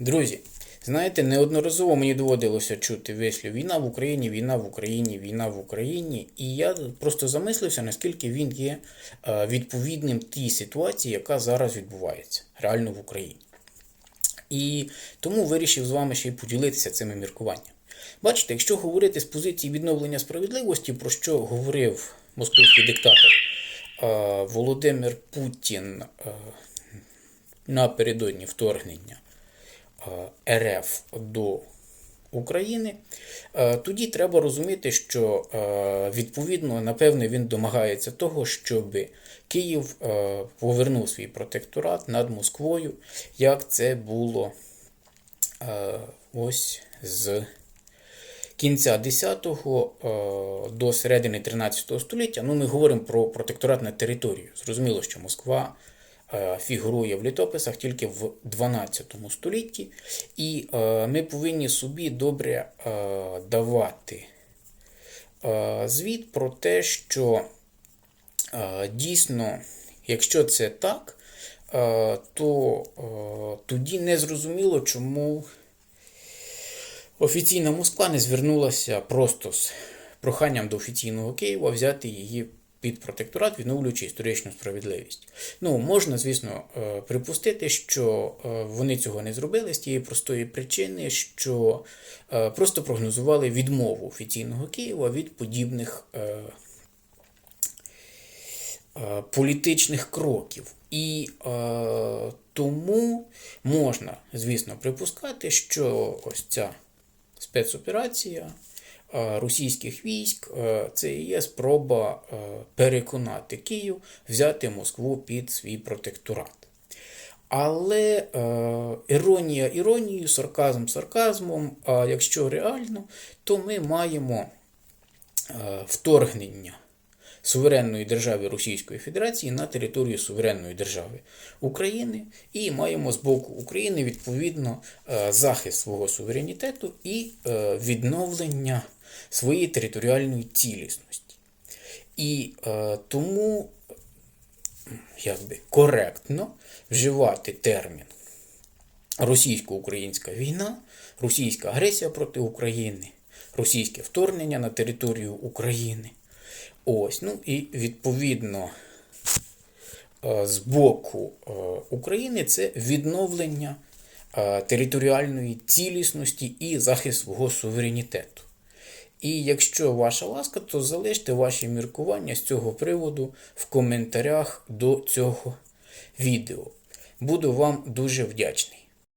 Друзі, знаєте, неодноразово мені доводилося чути вислів війна в Україні, війна в Україні, війна в Україні. І я просто замислився, наскільки він є е, відповідним тій ситуації, яка зараз відбувається реально в Україні. І тому вирішив з вами ще й поділитися цими міркуваннями. Бачите, якщо говорити з позиції відновлення справедливості, про що говорив московський диктатор е, Володимир Путін е, напередодні вторгнення РФ до України, е, тоді треба розуміти, що е, відповідно, напевне, він домагається того, щоб Київ е, повернув свій протекторат над Москвою, як це було е, ось з кінця 10-го е, до середини 13 століття. Ну, ми говоримо про протекторат над територією. Зрозуміло, що Москва е, фігурує в літописах тільки в 12 столітті, і е, ми повинні собі добре е, давати е, звіт про те, що е, дійсно, якщо це так, е, то е, тоді не зрозуміло, чому офіційна Москва не звернулася просто з проханням до офіційного Києва взяти її під протекторат, відновлюючи історичну справедливість. Ну, можна, звісно, е, припустити, що е, вони цього не зробили з тієї простої причини, що е, просто прогнозували відмову офіційного Києва від подібних політичних кроків. І тому можна, звісно, припускати, що ось ця спецоперація російських військ е, це є спроба е, переконати Київ взяти Москву під свій протекторат. Але е, іронія іронією, сарказм сарказмом, а якщо реально, то ми маємо е, вторгнення суверенної держави Російської Федерації на територію суверенної держави України і маємо з боку України відповідно е, захист свого суверенітету і е, відновлення своєї територіальної цілісності. І е, тому якби коректно вживати термін російсько-українська війна, російська агресія проти України, російське вторгнення на територію України. Ось, ну і відповідно е, з боку е, України це відновлення е, територіальної цілісності і захист свого суверенітету. І якщо ваша ласка, то залиште ваші міркування з цього приводу в коментарях до цього відео. Буду вам дуже вдячний.